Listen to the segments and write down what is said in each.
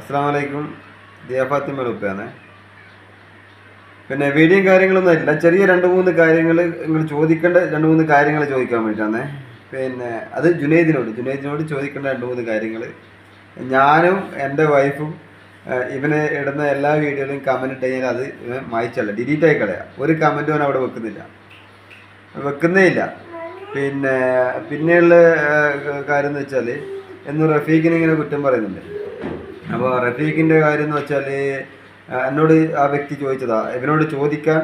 അസ്സാം വലൈക്കും ദിയാഫാത്തിമ പിന്നെ വീഡിയോ കാര്യങ്ങളൊന്നും ഇല്ല ചെറിയ രണ്ട് മൂന്ന് കാര്യങ്ങൾ നിങ്ങൾ ചോദിക്കേണ്ട രണ്ട് മൂന്ന് കാര്യങ്ങൾ ചോദിക്കാൻ വേണ്ടിയിട്ടാണ്. പിന്നെ അത് ജുനൈദിനോട് ജുനൈദിനോട് ചോദിക്കേണ്ട രണ്ട് മൂന്ന് കാര്യങ്ങൾ ഞാനും എന്റെ വൈഫും ഇവന് ഇടുന്ന എല്ലാ വീഡിയോയിലും കമന്റ് ഇട്ട് കഴിഞ്ഞാൽ അത് ഇവൻ മായ്ച്ചല്ല ഡിലീറ്റ് ആയി കളയാം. ഒരു കമന്റും അവൻ അവിടെ വെക്കുന്നില്ല. വെക്കുന്നേ ഇല്ല. പിന്നെ പിന്നെയുള്ള കാര്യം എന്ന് വെച്ചാൽ എന്ന് റഫീഖിനെ ഇങ്ങനെ കുറ്റം പറയുന്നുണ്ട്. അപ്പോൾ റഫീഖിന്റെ കാര്യം എന്ന് വെച്ചാൽ എന്നോട് ആ വ്യക്തി ചോദിച്ചതാ. ഇവനോട് ചോദിക്കാൻ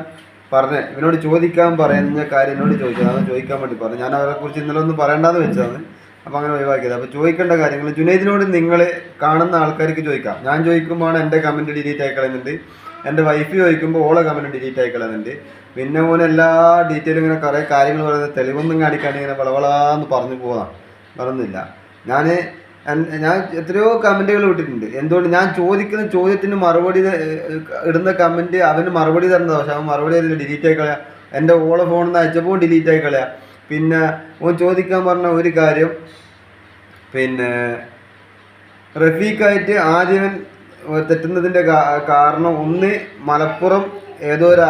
പറഞ്ഞ ഇവനോട് ചോദിക്കാൻ പറയുന്ന കാര്യം എന്നോട് ചോദിച്ചതാണ് ചോദിക്കാൻ വേണ്ടി പറഞ്ഞു. ഞാൻ അവരെ കുറിച്ച് ഇന്നലെ ഒന്നും പറയണ്ടെന്ന് വെച്ചതാണ്. അപ്പോൾ അങ്ങനെ ഒഴിവാക്കിയത്. അപ്പോൾ ചോദിക്കേണ്ട കാര്യങ്ങൾ ജുനൈദിനോട് നിങ്ങൾ കാണുന്ന ആൾക്കാർക്ക് ചോദിക്കാം. ഞാൻ ചോദിക്കുമ്പോൾ എന്റെ കമന്റ് ഡിലീറ്റ് ആയി കളയുന്നുണ്ട്. എന്റെ വൈഫ് ചോദിക്കുമ്പോൾ ഓളെ കമന്റ് ഡിലീറ്റ് ആയി കളയുന്നുണ്ട്. പിന്നെ മോനെ എല്ലാ ഡീറ്റെയിലും ഇങ്ങനെ കുറേ കാര്യങ്ങൾ പറയുന്നത് തെളിവൊന്നും കാണിക്കാണ്ട് ഇങ്ങനെ വളവളാന്ന് പറഞ്ഞു പോകാം പറഞ്ഞില്ല ഞാൻ ഞാൻ എത്രയോ കമന്റുകൾ വിട്ടിട്ടുണ്ട് എന്തുകൊണ്ട് ഞാൻ ചോദിക്കുന്ന ചോദ്യത്തിന് മറുപടി ഇടുന്ന കമന്റ് അവന് മറുപടി തരുന്നത് പക്ഷെ അവൻ മറുപടി തരില്ല ഡിലീറ്റ് ആയി കളയാ. എന്റെ ഓളെ ഫോണിൽ നിന്ന് അയച്ചപ്പോൾ ഡിലീറ്റ് ആയി കളയാ. പിന്നെ ഓൻ ചോദിക്കാൻ പറഞ്ഞ ഒരു കാര്യം പിന്നെ റഫീഖായിട്ട് ആദ്യം തെറ്റുന്നതിന്റെ കാരണം ഒന്ന് മലപ്പുറം ഏതോ ഒരു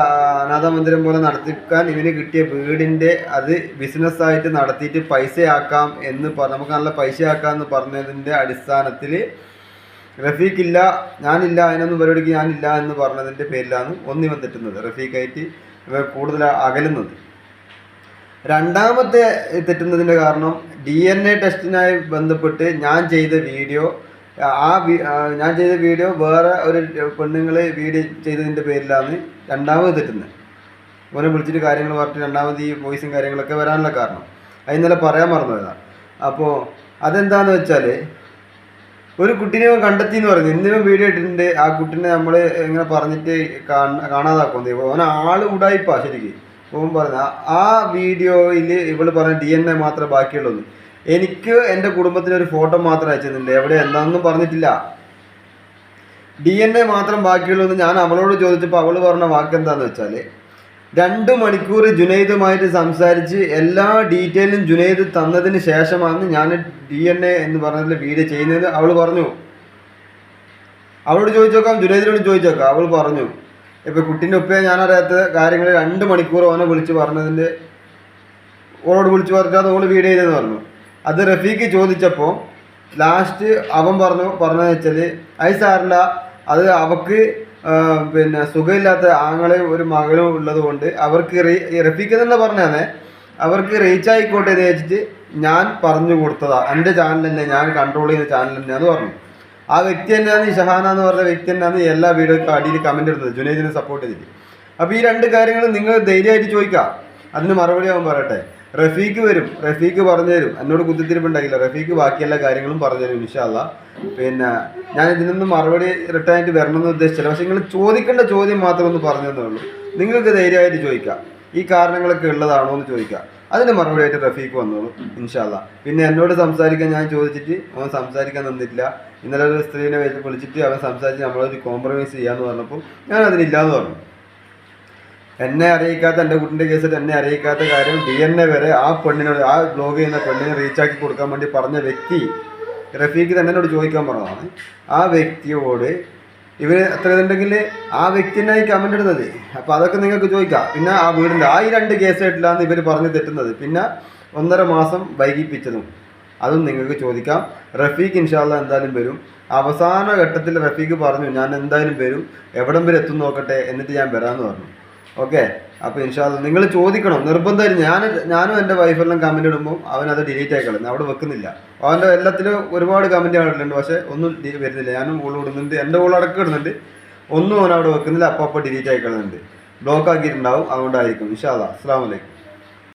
അനാഥ മന്ദിരം പോലെ നടത്തിക്കാൻ ഇവന് കിട്ടിയ വീടിന്റെ അത് ബിസിനസ്സായിട്ട് നടത്തിയിട്ട് പൈസയാക്കാം എന്ന് നമുക്ക് നല്ല പൈസയാക്കാം എന്ന് പറഞ്ഞതിന്റെ അടിസ്ഥാനത്തിൽ റഫീഖില്ല ഞാനില്ല അതിനൊന്നും പരിപാടിക്ക് ഞാനില്ല എന്ന് പറഞ്ഞതിന്റെ പേരിലാണ് ഒന്നിവൻ തെറ്റുന്നത് റഫീഖായിട്ട് ഇവ കൂടുതൽ അകലുന്നത്. രണ്ടാമത്തെ തെറ്റുന്നതിന്റെ കാരണം ഡി എൻ എ ടെസ്റ്റിനായി ബന്ധപ്പെട്ട് ഞാൻ ചെയ്ത വീഡിയോ ആ ഞാൻ ചെയ്ത വീഡിയോ വേറെ ഒരു പെണ്ണുങ്ങൾ വീഡിയോ ചെയ്തതിന്റെ പേരിലാണ് രണ്ടാമത് തെറ്റുന്നത് ഓനെ വിളിച്ചിട്ട് കാര്യങ്ങൾ പറഞ്ഞിട്ട് രണ്ടാമത് ഈ വോയിസും കാര്യങ്ങളൊക്കെ വരാനുള്ള കാരണം. അത് ഇന്നലെ പറയാൻ മറന്നുപോയതാണ് അപ്പോൾ അതെന്താന്ന് വെച്ചാൽ ഒരു കുട്ടീനെ കണ്ടെത്തി എന്ന് പറഞ്ഞു. എന്തിനും വീഡിയോ ഇട്ടിട്ടുണ്ട്. ആ കുട്ടീനെ നമ്മൾ ഇങ്ങനെ പറഞ്ഞിട്ട് കാണാ കാണാതാക്കും ഓൻ ആൾ ഉടായിപ്പാ ശരിക്കും. ഓൻ പറഞ്ഞ ആ വീഡിയോയിൽ ഇവൾ പറഞ്ഞ ഡി എൻ എ മാത്രമേ ബാക്കിയുള്ളൂ എനിക്ക് എന്റെ കുടുംബത്തിന് ഒരു ഫോട്ടോ മാത്രം അയച്ചിരുന്നില്ല എവിടെ എന്താണെന്നും പറഞ്ഞിട്ടില്ല. ഡി എൻ എ മാത്രം ബാക്കിയുള്ളൂ ഞാൻ അവളോട് ചോദിച്ചപ്പോൾ അവൾ പറഞ്ഞ വാക്ക് എന്താന്ന് വെച്ചാൽ രണ്ട് മണിക്കൂർ ജുനൈദുമായിട്ട് സംസാരിച്ച് എല്ലാ ഡീറ്റെയിലും ജുനൈദ് തന്നതിന് ശേഷമാണ് ഞാൻ ഡി എൻ എ എന്ന് പറഞ്ഞതിൽ വീഡിയോ ചെയ്യുന്നത്. അവൾ പറഞ്ഞു അവളോട് ചോദിച്ചോക്കാം ജുനൈദിനോട് ചോദിച്ചോക്കാം. അവൾ പറഞ്ഞു ഇപ്പൊ കുട്ടീന്റെ ഉപ്പയെ ഞാൻ അറിയാത്ത കാര്യങ്ങൾ രണ്ട് മണിക്കൂർ ഓനെ വിളിച്ച് പറഞ്ഞതിന്റെ ഓളോട് വിളിച്ച് പറഞ്ഞാൽ ഓൾ വീഡിയോ ചെയ്തെന്ന് പറഞ്ഞു. അത് റഫീഖ് ചോദിച്ചപ്പോൾ ലാസ്റ്റ് അവൻ പറഞ്ഞു പറഞ്ഞതെന്ന് വെച്ചാൽ അത് സാറില്ല അത് അവക്ക് പിന്നെ സുഖമില്ലാത്ത ആങ്ങളെ ഒരു മകളും ഉള്ളത് കൊണ്ട് അവർക്ക് റഫീഖ് തന്നെ പറഞ്ഞാന്നേ അവർക്ക് റീച്ച് ആയിക്കോട്ടെ എന്ന് വെച്ചിട്ട് ഞാൻ പറഞ്ഞു കൊടുത്തതാ. എന്റെ ചാനൽ തന്നെ ഞാൻ കൺട്രോൾ ചെയ്യുന്ന ചാനൽ തന്നെയാന്ന് പറഞ്ഞു. ആ വ്യക്തി തന്നെയാണ് ഷഹാന എന്ന് പറഞ്ഞ വ്യക്തി തന്നെയാണ് എല്ലാ വീഡിയോയ്ക്കും അടിയിൽ കമന്റ് എടുത്തത് ജുനൈദിനെ സപ്പോർട്ട് ചെയ്തിട്ട്. അപ്പോൾ ഈ രണ്ട് കാര്യങ്ങൾ നിങ്ങൾ ധൈര്യമായിട്ട് ചോദിക്കാം അതിന് മറുപടി ആവാൻ പറയട്ടെ. റഫീഖ് വരും. റഫീഖ് പറഞ്ഞു തരും എന്നോട് കുത്തിത്തിരിപ്പുണ്ടാക്കില്ല റഫീഖ് ബാക്കിയെല്ലാ കാര്യങ്ങളും പറഞ്ഞു തരും ഇൻഷാല്ല പിന്നെ ഞാൻ ഇതിനൊന്നും മറുപടി റിട്ടേൺ ആയിട്ട് വരണമെന്ന് ഉദ്ദേശിച്ചില്ല. പക്ഷെ നിങ്ങൾ ചോദിക്കേണ്ട ചോദ്യം മാത്രം ഒന്ന് പറഞ്ഞു തന്നേ ഉള്ളൂ. നിങ്ങൾക്ക് ധൈര്യമായിട്ട് ചോദിക്കാം. ഈ കാരണങ്ങളൊക്കെ ഉള്ളതാണോ എന്ന് ചോദിക്കാം. അതിന് മറുപടി ആയിട്ട് റഫീഖ് വന്നോളൂ ഇൻഷാല്ല പിന്നെ എന്നോട് സംസാരിക്കാൻ ഞാൻ ചോദിച്ചിട്ട് അവൻ സംസാരിക്കാൻ തന്നിട്ടില്ല. ഇന്നലെ ഒരു സ്ത്രീനെ വിളിച്ച് വിളിച്ചിട്ട് അവൻ സംസാരിച്ച് നമ്മളൊരു കോംപ്രമൈസ് ചെയ്യാന്ന് പറഞ്ഞപ്പോൾ ഞാൻ അതിനില്ലാന്ന് പറഞ്ഞു. എന്നെ അറിയിക്കാത്ത എന്റെ കുട്ടിന്റെ കേസിൽ എന്നെ അറിയിക്കാത്ത കാര്യം ഡി എൻ എ വരെ ആ പെണ്ണിനോട് ആ ബ്ലോഗ് ചെയ്യുന്ന പെണ്ണിനെ റീച്ചാക്കി കൊടുക്കാൻ വേണ്ടി പറഞ്ഞ വ്യക്തി റഫീഖ് തന്നെ എന്നോട് ചോദിക്കാൻ പറഞ്ഞതാണ്. ആ വ്യക്തിയോട് ഇവർ അത്ര ഇതുണ്ടെങ്കിൽ ആ വ്യക്തിനായി കമന്റ് ഇടുന്നത്. അപ്പോൾ അതൊക്കെ നിങ്ങൾക്ക് ചോദിക്കാം. പിന്നെ ആ വീടിന്റെ ആ ഈ രണ്ട് കേസായിട്ടില്ലാന്ന് ഇവർ പറഞ്ഞ് തെറ്റുന്നത്. പിന്നെ ഒന്നര മാസം വൈകിപ്പിച്ചതും. അതും നിങ്ങൾക്ക് ചോദിക്കാം. റഫീഖ് ഇൻഷാല്ല എന്തായാലും വരും. അവസാന ഘട്ടത്തിൽ റഫീഖ് പറഞ്ഞു ഞാൻ എന്തായാലും വരും. എവിടം വരെ എത്തും നോക്കട്ടെ എന്നിട്ട് ഞാൻ വരാമെന്ന് പറഞ്ഞു. ഓക്കെ. അപ്പോൾ ഇൻഷാല്ല നിങ്ങൾ ചോദിക്കണം. നിർബന്ധമായിട്ട് ഞാൻ ഞാനും എന്റെ വൈഫെല്ലാം കമന്റ് ഇടുമ്പോൾ അവൻ അത് ഡിലീറ്റ് ആയി കളഞ്ഞു അവിടെ വെക്കുന്നില്ല. അവന്റെ എല്ലാത്തിലും ഒരുപാട് കമന്റ് ആയിട്ടുണ്ട് പക്ഷേ ഒന്നും വരുന്നില്ല. ഞാനും ഊൾ ഇടുന്നുണ്ട്. എന്റെ ഊൾ അടക്കം ഇടുന്നുണ്ട്. ഒന്നും അവൻ അവിടെ വെക്കുന്നില്ല. അപ്പൊ അപ്പോൾ ഡിലീറ്റ് ആയി കളയുന്നുണ്ട്. ബ്ലോക്ക് ആക്കിയിട്ടുണ്ടാവും. അതുകൊണ്ടായിരിക്കും. ഇൻഷാല്ല അസ്സാം വലൈക്കും